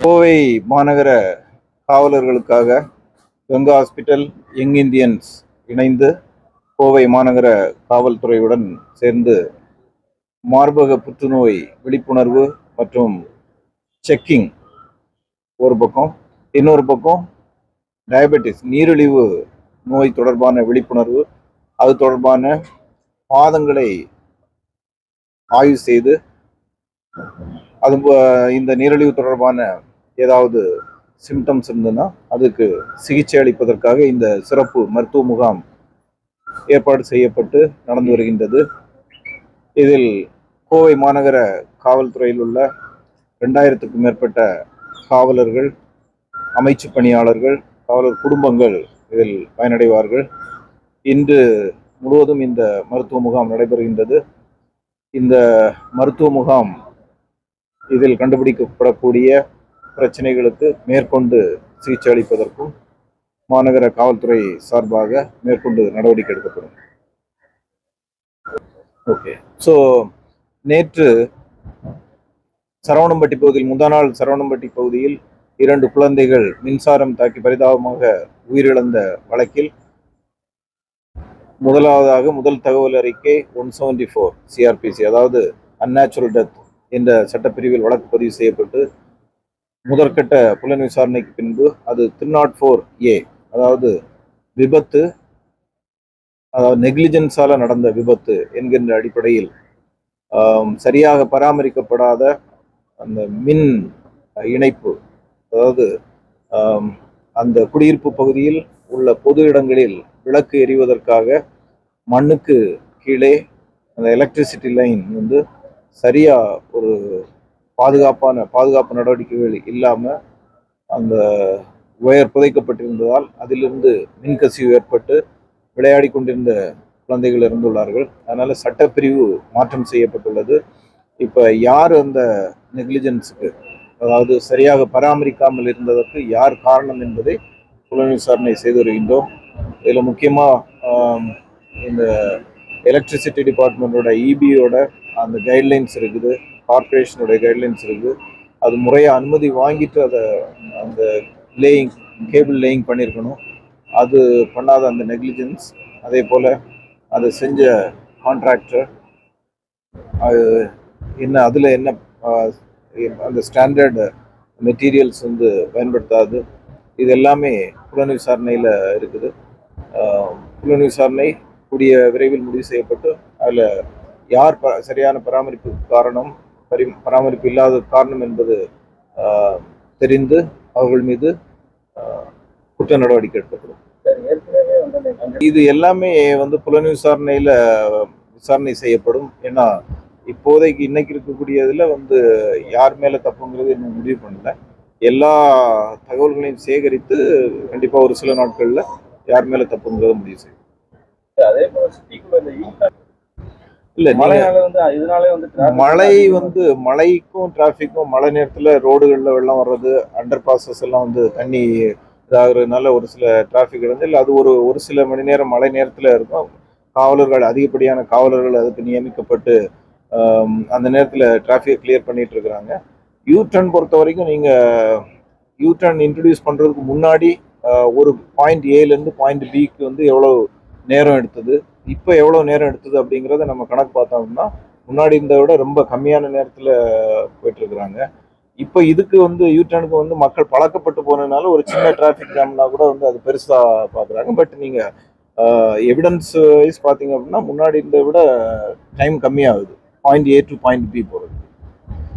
கோவை மாநகர காவலர்களுக்காக Ganga hospital young Indians இணைந்து கோவை மாநகர காவல்துறையுடன் சேர்ந்து மார்பக புற்றுநோய் விழிப்புணர்வு மற்றும் செக்கிங் ஒரு பக்கம் இன்னொரு பக்கம் டயபெட்டிஸ் நீரிழிவு நோய் தொடர்பான விழிப்புணர்வு அது தொடர்பான பாதங்களை ஆய்வு செய்து அது இந்த நீரிழிவு தொடர்பான ஏதாவது சிம்டம்ஸ் இருந்ததுன்னா அதுக்கு சிகிச்சை அளிப்பதற்காக இந்த சிறப்பு மருத்துவ முகாம் ஏற்பாடு செய்யப்பட்டு நடந்து வருகின்றது. இதில் கோவை மாநகர காவல்துறையில் உள்ள ரெண்டாயிரத்துக்கும் மேற்பட்ட காவலர்கள் அமைச்சு பணியாளர்கள் காவலர் குடும்பங்கள் இதில் பயனடைவார்கள். இன்று முழுவதும் இந்த மருத்துவ முகாம் நடைபெறுகின்றது. இந்த மருத்துவ முகாம் இதில் கண்டுபிடிக்கப்படக்கூடிய பிரச்சனைகளுக்கு மேற்கொண்டு சிகிச்சை அளிப்பதற்கும் மாநகர காவல்துறை சார்பாக மேற்கொண்டு நடவடிக்கை எடுக்கப்படும். ஓகே ஸோ நேற்று சரவணம்பட்டி பகுதியில் முந்தா நாள் சரவணம்பட்டி பகுதியில் இரண்டு குழந்தைகள் மின்சாரம் தாக்கி பரிதாபமாக உயிரிழந்த வழக்கில் முதலாவதாக முதல் தகவல் அறிக்கை ஒன் செவன்டி ஃபோர் சிஆர்பிசி அதாவது அன்நேச்சுரல் டெத் என்ற சட்டப்பிரிவில் வழக்கு பதிவு செய்யப்பட்டு முதற்கட்ட புலன் விசாரணைக்கு பின்பு அது த்ரீ நாட் ஃபோர் ஏ அதாவது விபத்து அதாவது நெக்லிஜென்ஸால நடந்த விபத்து என்கின்ற அடிப்படையில் சரியாக பராமரிக்கப்படாத அந்த மின் இணைப்பு அதாவது அந்த குடியிருப்பு பகுதியில் உள்ள பொது இடங்களில் விளக்கு எரிவதற்காக மண்ணுக்கு கீழே அந்த எலக்ட்ரிசிட்டி லைன் வந்து சரியாக ஒரு பாதுகாப்பான பாதுகாப்பு நடவடிக்கைகள் இல்லாமல் அந்த ஒயர் புதைக்கப்பட்டிருந்ததால் அதிலிருந்து மின்கசிவு ஏற்பட்டு விளையாடி கொண்டிருந்த குழந்தைகள் இருந்துள்ளார்கள் அதனால் சட்டப்பிரிவு மாற்றம் செய்யப்பட்டுள்ளது. இப்போ யார் அந்த நெக்லிஜென்ஸுக்கு அதாவது சரியாக பராமரிக்காமல் இருந்ததற்கு யார் காரணம் என்பதை புலன் விசாரணை செய்து வருகின்றோம். இதில் முக்கியமாக இந்த எலக்ட்ரிசிட்டி டிபார்ட்மெண்ட்டோட இபியோட அந்த கைட்லைன்ஸ் இருக்குது. கார்பரேஷனுடைய கைட்லைன்ஸ் இருக்குது அது முறையாக அனுமதி வாங்கிட்டு அதை அந்த லேயிங் கேபிள் லேயிங் பண்ணியிருக்கணும் அது பண்ணாத அந்த நெக்லிஜென்ஸ் அதே போல் அதை செஞ்ச கான்ட்ராக்டர் அது என்ன அதில் என்ன அந்த ஸ்டாண்டர்ட் மெட்டீரியல்ஸ் வந்து பயன்படுத்தாது. இது எல்லாமே புலன் விசாரணையில் இருக்குது. புலன் விசாரணை கூடிய விரைவில் முடிவு செய்யப்பட்டு அதில் யார் ப சரியான பராமரிப்பு காரணம் பரி பராமரிப்பு இல்லாத காரணம் என்பது தெரிந்து அவர்கள் மீது குற்ற நடவடிக்கை எடுக்கப்படும். இது எல்லாமே வந்து புலன் விசாரணையில விசாரணை செய்யப்படும். ஏன்னா இப்போதைக்கு இன்னைக்கு இருக்கக்கூடியதுல வந்து யார் மேல தப்புங்கிறது இன்னும் முடிவு பண்ணல. எல்லா தகவல்களையும் சேகரித்து கண்டிப்பா ஒரு சில நாட்கள்ல யார் மேல தப்புங்கிறத முடிவு செய்யும் அதே போல சிட்டிக்குள்ள இந்த இல்ல மழைனால வந்து இதனாலே வந்து மழை வந்து மழைக்கும் டிராஃபிக்கும் மழை நேரத்துல ரோடுகள்ல வெள்ளம் வர்றது அண்டர் பாசஸ் எல்லாம் வந்து தண்ணி இதாகிறதுனால ஒரு சில டிராஃபிக் இருந்து இல்லை அது ஒரு ஒரு சில மணி நேரம் மழை நேரத்துல இருக்கும். காவலர்கள் அதிகப்படியான காவலர்கள் அதுக்கு நியமிக்கப்பட்டு அந்த நேரத்துல டிராஃபிக்கை கிளியர் பண்ணிட்டு இருக்கிறாங்க. யூ டர்ன் பொறுத்த வரைக்கும் நீங்க யூ டர்ன் இன்ட்ரடியூஸ் பண்றதுக்கு முன்னாடி ஒரு பாயிண்ட் ஏல இருந்து பாயிண்ட் பிக்கு வந்து எவ்வளவு நேரம் எடுத்தது? இப்போ எவ்வளவு நேரம் எடுத்தது அப்படிங்கிறத நம்ம கணக்கு பார்த்தோம்னா முன்னாடி இருந்ததை விட ரொம்ப கம்மியான நேரத்தில் போயிட்டு இருக்கிறாங்க இப்போ இதுக்கு வந்து யூடர்னுக்கு வந்து மக்கள் பழக்கப்பட்டு போனதுனால ஒரு சின்ன டிராஃபிக் ஜாம்னா கூட வந்து அது பெருசாக பார்க்குறாங்க. பட் நீங்கள் எவிடன்ஸ் வைஸ் பார்த்தீங்க அப்படின்னா முன்னாடி இருந்ததை விட டைம் கம்மியாகுது. Point A to point B போகிறது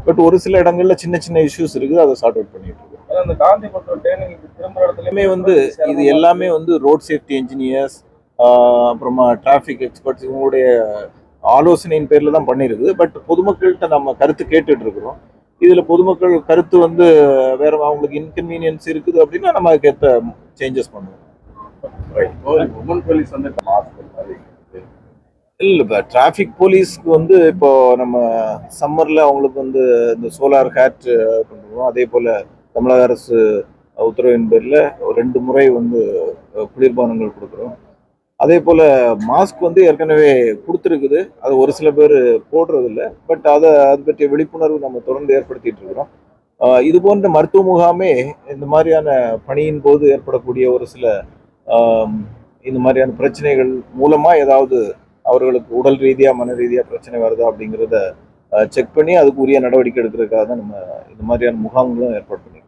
பட் ஒரு சில இடங்கள்ல சின்ன சின்ன இஷ்யூஸ் இருக்குது அதை சார்ட் அவுட் பண்ணிட்டு இருக்கோம் அதான் இந்த காந்திபுரம் திரும்புற இடத்துல எல்லாமே வந்து இது எல்லாமே வந்து ரோட் சேஃப்டி இன்ஜினியர்ஸ் அப்புறமா டிராஃபிக் எக்ஸ்பர்ட்ஸ் இவங்களுடைய ஆலோசனையின் பேர்ல தான் பண்ணியிருக்குது பட் பொதுமக்கள்கிட்ட நம்ம கருத்து கேட்டுட்டு இருக்கிறோம். இதுல பொதுமக்கள் கருத்து வந்து வேற அவங்களுக்கு இன்கன்வீனியன்ஸ் இருக்குது அப்படின்னா நம்ம அதுக்கேற்ற சேஞ்சஸ் பண்ணுவோம். உமன் போலீஸ் வந்து இல்ல இப்போ டிராஃபிக் போலீஸ்க்கு வந்து இப்போ நம்ம சம்மர்ல அவங்களுக்கு வந்து இந்த சோலார் ஹேட் பண்ணுறோம் அதே போல தமிழக அரசு உத்தரவின் பேர்ல ஒரு ரெண்டு முறை வந்து குளிர்பானங்கள் கொடுக்குறோம். அதே போல் மாஸ்க் வந்து ஏற்கனவே கொடுத்துருக்குது. அது ஒரு சில பேர் போடுறதில்ல. பட் அதை அது பற்றிய விழிப்புணர்வு நம்ம தொடர்ந்து ஏற்படுத்திட்டு இருக்கிறோம். இது போன்ற மருத்துவ முகாமே இந்த மாதிரியான பணியின் போது ஏற்படக்கூடிய ஒரு சில இந்த மாதிரியான பிரச்சனைகள் மூலமாக ஏதாவது அவர்களுக்கு உடல் ரீதியாக மன ரீதியாக பிரச்சனை வருதா அப்படிங்கிறத செக் பண்ணி அதுக்கு உரிய நடவடிக்கை எடுக்கிறதுக்காக தான் நம்ம இந்த மாதிரியான முகாம்களும் ஏற்பாடு ஏற்படுத்தணும்